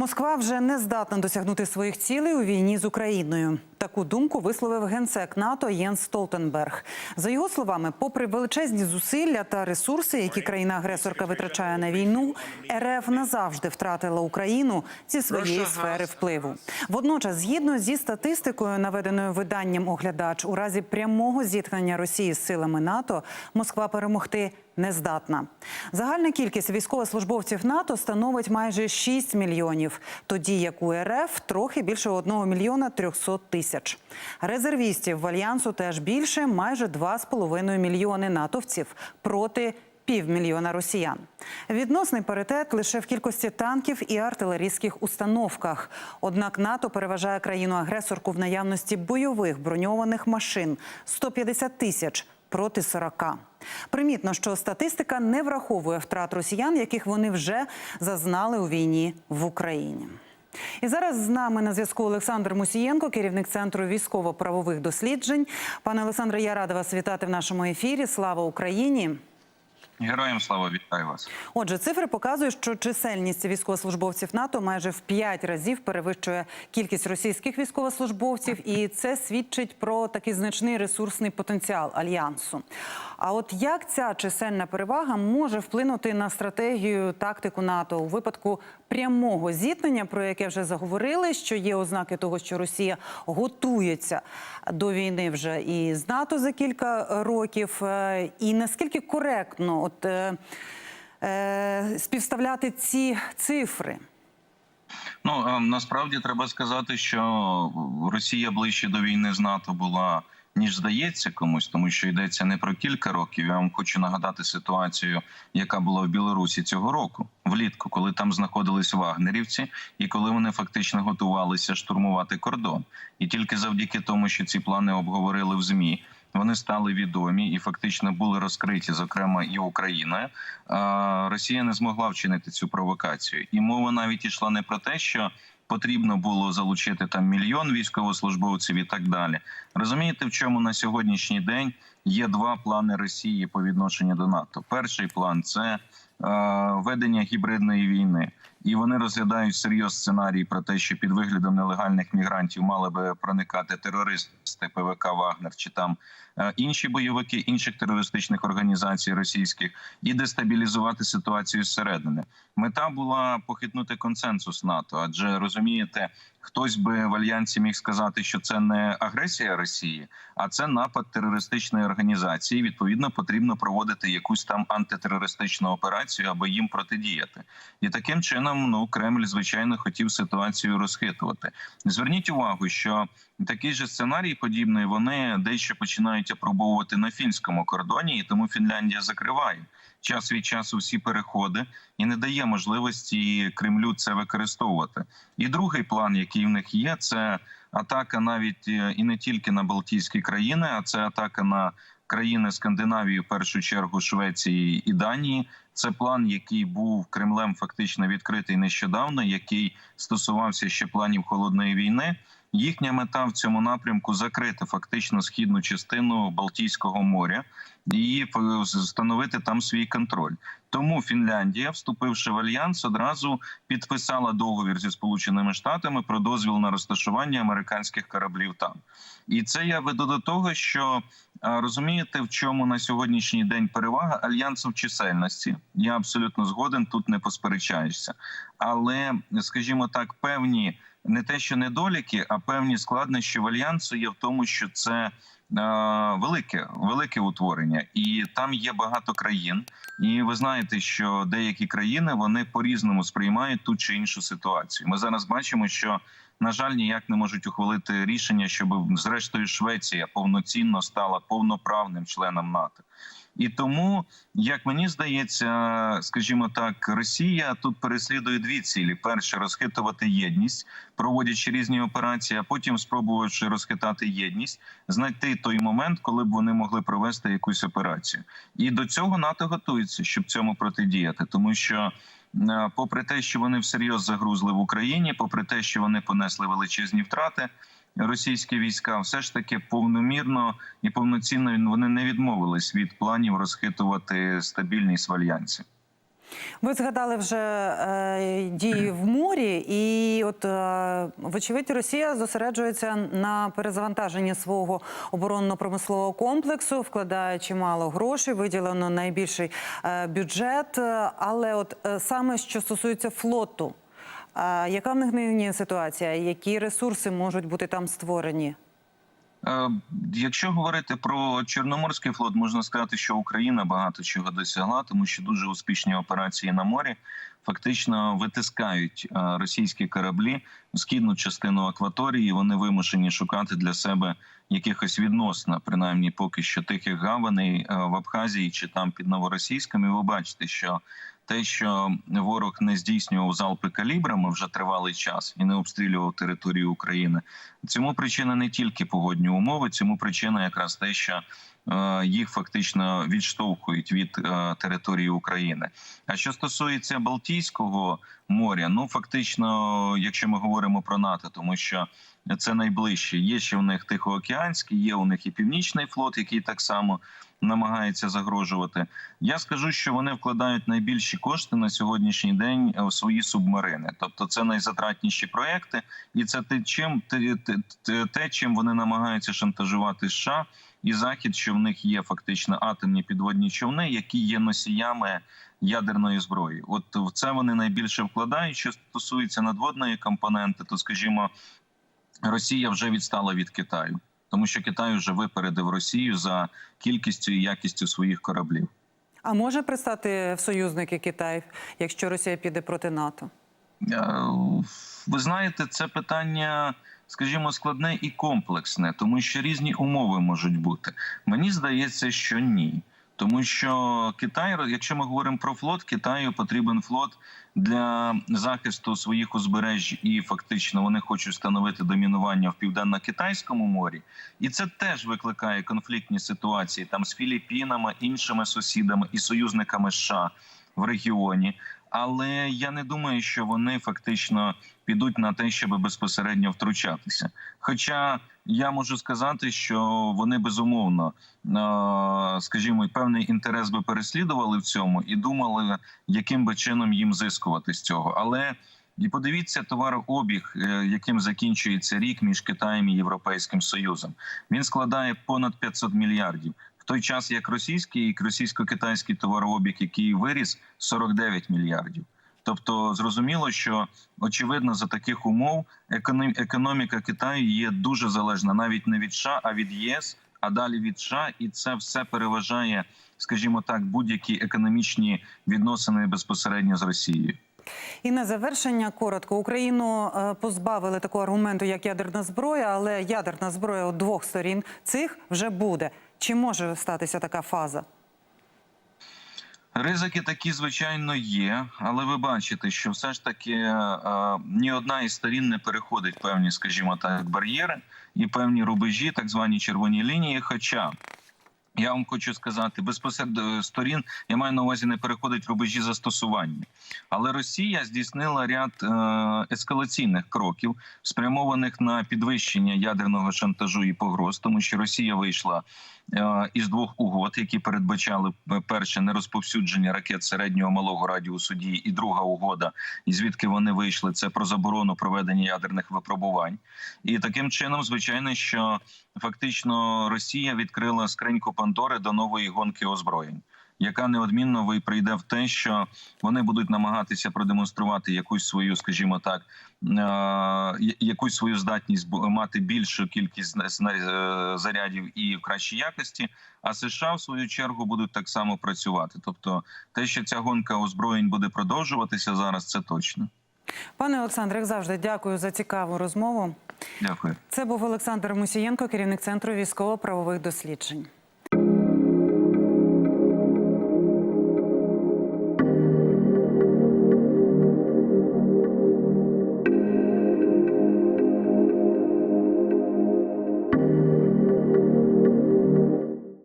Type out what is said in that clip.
Москва вже не здатна досягнути своїх цілей у війні з Україною. Таку думку висловив генсек НАТО Єнс Столтенберг. За його словами, попри величезні зусилля та ресурси, які країна-агресорка витрачає на війну, РФ назавжди втратила Україну зі своєї сфери впливу. Водночас, згідно зі статистикою, наведеною виданням оглядач, у разі прямого зіткнення Росії з силами НАТО Москва перемогти не здатна. Загальна кількість військовослужбовців НАТО становить майже 6 мільйонів, тоді як у РФ трохи більше 1 мільйона 300 тисяч. Резервістів в альянсу теж більше майже 2,5 мільйони натовців проти півмільйона росіян. Відносний паритет лише в кількості танків і артилерійських установках. Однак НАТО переважає країну-агресорку в наявності бойових броньованих машин 150 тисяч проти 40. Примітно, що статистика не враховує втрат росіян, яких вони вже зазнали у війні в Україні. І зараз з нами на зв'язку Олександр Мусієнко, керівник центру військово-правових досліджень. Пане Олександре, я рада вас вітати в нашому ефірі. Слава Україні! Героям слава вітаю вас. Отже, цифри показують, що чисельність військовослужбовців НАТО майже в 5 разів перевищує кількість російських військовослужбовців, і це свідчить про такий значний ресурсний потенціал альянсу. А от як ця чисельна перевага може вплинути на стратегію тактику НАТО у випадку прямого зіткнення, про яке вже заговорили, що є ознаки того, що Росія готується до війни вже і з НАТО за кілька років, Е, і наскільки коректно от е, е, співставляти ці цифри? Ну е, насправді треба сказати, що Росія ближче до війни з НАТО була ніж здається комусь, тому що йдеться не про кілька років. Я вам хочу нагадати ситуацію, яка була в Білорусі цього року, влітку, коли там знаходились вагнерівці, і коли вони фактично готувалися штурмувати кордон. І тільки завдяки тому, що ці плани обговорили в змі. Вони стали відомі і фактично були розкриті, зокрема і Україною. Росія не змогла вчинити цю провокацію, і мова навіть ішла не про те, що потрібно було залучити там мільйон військовослужбовців і так далі. Розумієте, в чому на сьогоднішній день є два плани Росії по відношенню до НАТО. Перший план це е, ведення гібридної війни. І вони розглядають серйозний сценарій про те, що під виглядом нелегальних мігрантів мали би проникати терористи ПВК Вагнер чи там е, інші бойовики інших терористичних організацій російських і дестабілізувати ситуацію зсередини. Мета була похитнути консенсус НАТО, адже розумієте, хтось би в альянсі міг сказати, що це не агресія Росії, а це напад терористичної організації. Відповідно, потрібно проводити якусь там антитерористичну операцію, аби їм протидіяти. І таким чином, ну Кремль звичайно хотів ситуацію розхитувати. Зверніть увагу, що такий же сценарій подібний вони дещо починають опробовувати на фінському кордоні, і тому Фінляндія закриває час від часу всі переходи і не дає можливості Кремлю це використовувати. І другий план, який в них є, це атака навіть е, і не тільки на Балтійські країни, а це атака на країни Скандинавії, в першу чергу Швеції і Данії. Це план, який був Кремлем фактично відкритий нещодавно, який стосувався ще планів холодної війни. Їхня мета в цьому напрямку закрити фактично східну частину Балтійського моря і встановити там свій контроль. Тому Фінляндія, вступивши в альянс, одразу підписала договір зі сполученими штатами про дозвіл на розташування американських кораблів там. І це я веду до того, що розумієте, в чому на сьогоднішній день перевага альянсу в чисельності. Я абсолютно згоден, тут не посперечаєшся. Але, скажімо так, певні не те, що недоліки, а певні складнощі в альянсу є в тому, що це. Велике велике утворення, і там є багато країн. І ви знаєте, що деякі країни вони по різному сприймають ту чи іншу ситуацію. Ми зараз бачимо, що на жаль, ніяк не можуть ухвалити рішення, щоб зрештою Швеція повноцінно стала повноправним членом НАТО. І тому, як мені здається, скажімо так, Росія тут переслідує дві цілі: перше розхитувати єдність, проводячи різні операції, а потім спробувавши розхитати єдність, знайти той момент, коли б вони могли провести якусь операцію. І до цього НАТО готується, щоб цьому протидіяти, тому що. Попри те, що вони всерйоз загрузли в Україні, попри те, що вони понесли величезні втрати, російські війська все ж таки повномірно і повноцінно вони не відмовились від планів розхитувати стабільність в альянсі. Ви згадали вже е, дії в морі, і от е, вочевидь Росія зосереджується на перезавантаженні свого оборонно-промислового комплексу, вкладає чимало грошей, виділено найбільший е, бюджет. Але от е, саме що стосується флоту, е, яка в них нині ситуація? Які ресурси можуть бути там створені? Е, Якщо говорити про Чорноморський флот, можна сказати, що Україна багато чого досягла, тому що дуже успішні операції на морі фактично витискають е, російські кораблі в східну частину акваторії. Вони вимушені шукати для себе якихось відносно, принаймні поки що тихих гаваней е, в Абхазії чи там під новоросійськом. І ви бачите, що те, що ворог не здійснював залпи калібрами вже тривалий час і не обстрілював територію України. Цьому причина не тільки погодні умови, цьому причина якраз те, що е, їх фактично відштовхують від е, території України. А що стосується Балтійського моря, ну фактично, якщо ми говоримо про НАТО, тому що це найближче. Є ще у них Тихоокеанський, є у них і Північний флот, який так само намагається загрожувати. Я скажу, що вони вкладають найбільші кошти на сьогоднішній день у свої субмарини, тобто це найзатратніші проекти, і це те, чим те, чим вони намагаються шантажувати США і Захід, що в них є фактично атомні підводні човни, які є носіями ядерної зброї. От в це вони найбільше вкладають. Що стосується надводної компоненти, то скажімо, Росія вже відстала від Китаю, тому що Китай вже випередив Росію за кількістю і якістю своїх кораблів. А може пристати в союзники Китай, якщо Росія піде проти НАТО? Е, Ви знаєте, це питання, скажімо, складне і комплексне, тому що різні умови можуть бути. Мені здається, що ні. Тому що Китай, якщо ми говоримо про флот, Китаю потрібен флот для захисту своїх узбережжя, і фактично вони хочуть встановити домінування в південно-китайському морі, і це теж викликає конфліктні ситуації там з Філіппінами, іншими сусідами і союзниками США в регіоні. Але я не думаю, що вони фактично підуть на те, щоб безпосередньо втручатися. Хоча я можу сказати, що вони безумовно, е, скажімо, певний інтерес би переслідували в цьому і думали, яким би чином їм зискувати з цього. Але і подивіться товарообіг, е, яким закінчується рік між Китаєм і Європейським Союзом. Він складає понад 500 мільярдів. В той час як російський і російсько-китайський товарообіг, який виріс 49 мільярдів. Тобто зрозуміло, що очевидно за таких умов економ- економіка Китаю є дуже залежна навіть не від США, а від ЄС, а далі від США, і це все переважає, скажімо так, будь-які економічні відносини безпосередньо з Росією. І на завершення коротко Україну е, позбавили такого аргументу, як ядерна зброя, але ядерна зброя у двох сторін цих вже буде. Чи може статися така фаза? Ризики такі, звичайно, є, але ви бачите, що все ж таки е, ні одна із сторін не переходить певні, скажімо так, бар'єри і певні рубежі, так звані червоні лінії. Хоча я вам хочу сказати, безпосередньо сторін я маю на увазі не переходить рубежі застосування, але Росія здійснила ряд е, ескалаційних кроків, спрямованих на підвищення ядерного шантажу і погроз, тому що Росія вийшла е, із двох угод, які передбачали е, перше нерозповсюдження ракет середнього малого радіусу дії, і друга угода, і звідки вони вийшли, це про заборону проведення ядерних випробувань. І таким чином, звичайно, що фактично Росія відкрила скриньку Пандори до нової гонки озброєнь. Яка неодмінно прийде в те, що вони будуть намагатися продемонструвати якусь свою, скажімо так, е, якусь свою здатність мати більшу кількість е, зарядів і в кращій якості. А США в свою чергу будуть так само працювати. Тобто, те, що ця гонка озброєнь буде продовжуватися зараз, це точно. Пане Олександре, як завжди, дякую за цікаву розмову. Дякую. Це був Олександр Мусієнко, керівник центру військово-правових досліджень.